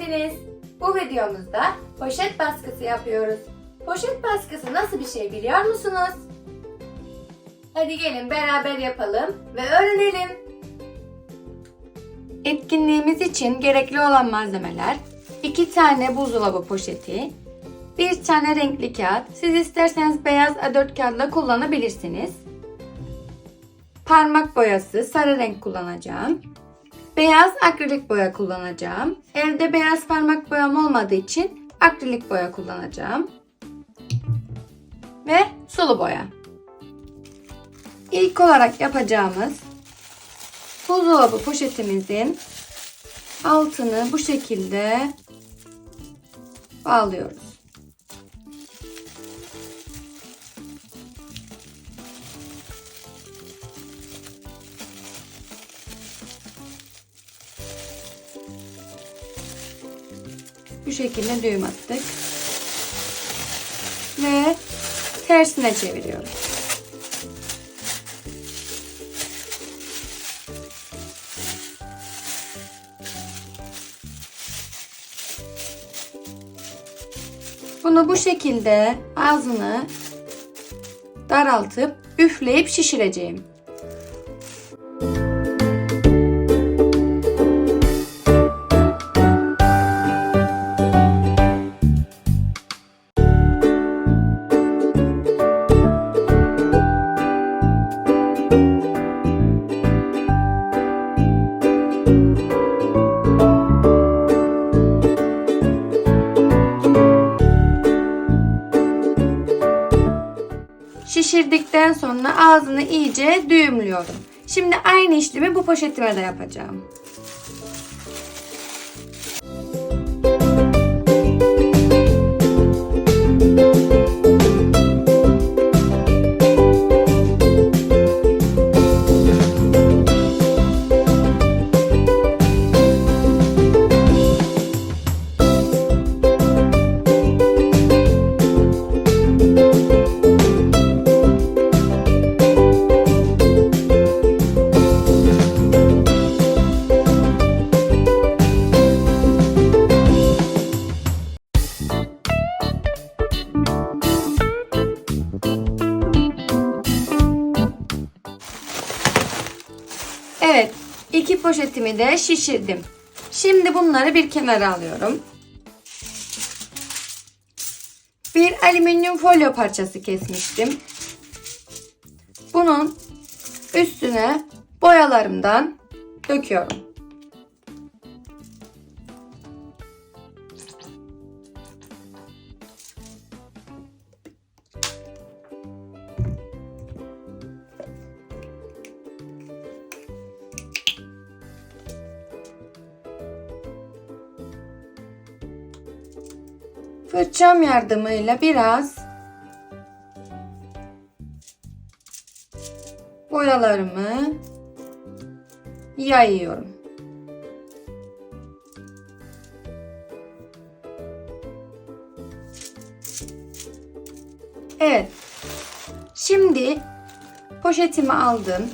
geldiniz. Bu videomuzda poşet baskısı yapıyoruz. Poşet baskısı nasıl bir şey biliyor musunuz? Hadi gelin beraber yapalım ve öğrenelim. Etkinliğimiz için gerekli olan malzemeler 2 tane buzdolabı poşeti, bir tane renkli kağıt. Siz isterseniz beyaz A4 kağıtla kullanabilirsiniz. Parmak boyası sarı renk kullanacağım. Beyaz akrilik boya kullanacağım. Evde beyaz parmak boyam olmadığı için akrilik boya kullanacağım. Ve sulu boya. İlk olarak yapacağımız buzdolabı poşetimizin altını bu şekilde bağlıyoruz. Bu şekilde düğüm attık. Ve tersine çeviriyoruz. Bunu bu şekilde ağzını daraltıp üfleyip şişireceğim. Şişirdikten sonra ağzını iyice düğümlüyorum. Şimdi aynı işlemi bu poşetime de yapacağım. Evet, iki poşetimi de şişirdim. Şimdi bunları bir kenara alıyorum. Bir alüminyum folyo parçası kesmiştim. Bunun üstüne boyalarımdan döküyorum. Fırçam yardımıyla biraz boyalarımı yayıyorum. Evet. Şimdi poşetimi aldım.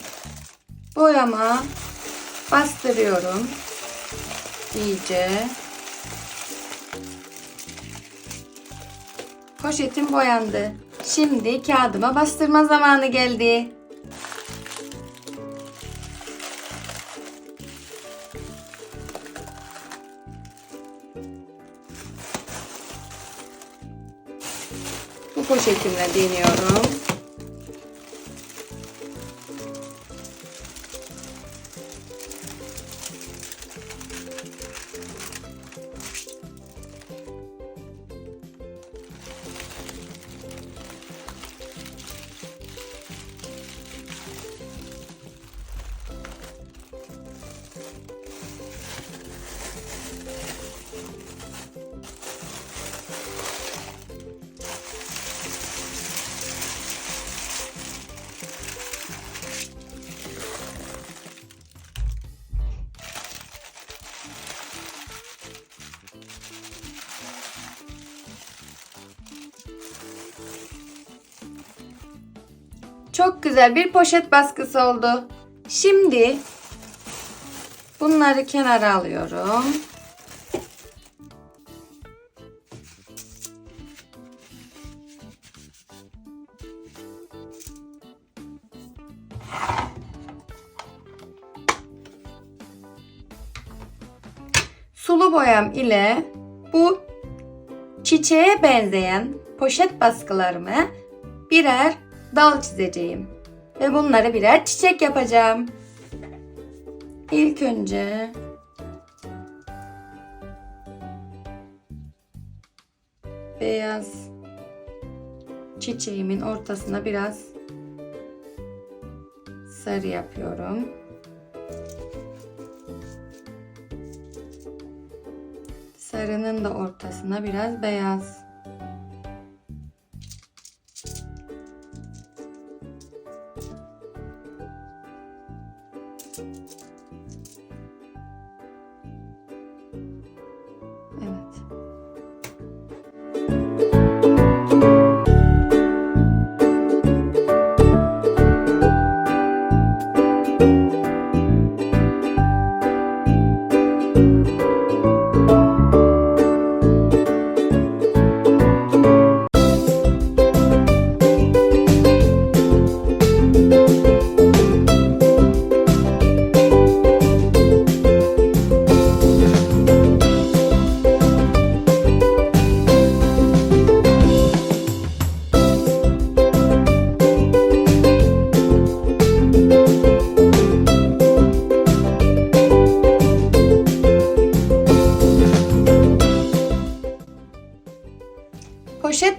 Boyama bastırıyorum. İyice. Poşetim boyandı. Şimdi kağıdıma bastırma zamanı geldi. Bu poşetimle deniyorum. Çok güzel bir poşet baskısı oldu. Şimdi bunları kenara alıyorum. Sulu boyam ile bu çiçeğe benzeyen poşet baskılarımı birer dal çizeceğim. Ve bunları birer çiçek yapacağım. İlk önce beyaz çiçeğimin ortasına biraz sarı yapıyorum. Sarının da ortasına biraz beyaz.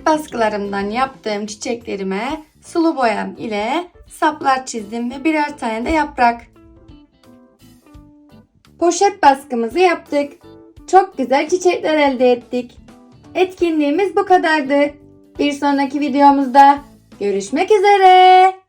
Baskılarımdan yaptığım çiçeklerime sulu boyam ile saplar çizdim ve birer tane de yaprak. Poşet baskımızı yaptık. Çok güzel çiçekler elde ettik. Etkinliğimiz bu kadardı. Bir sonraki videomuzda görüşmek üzere.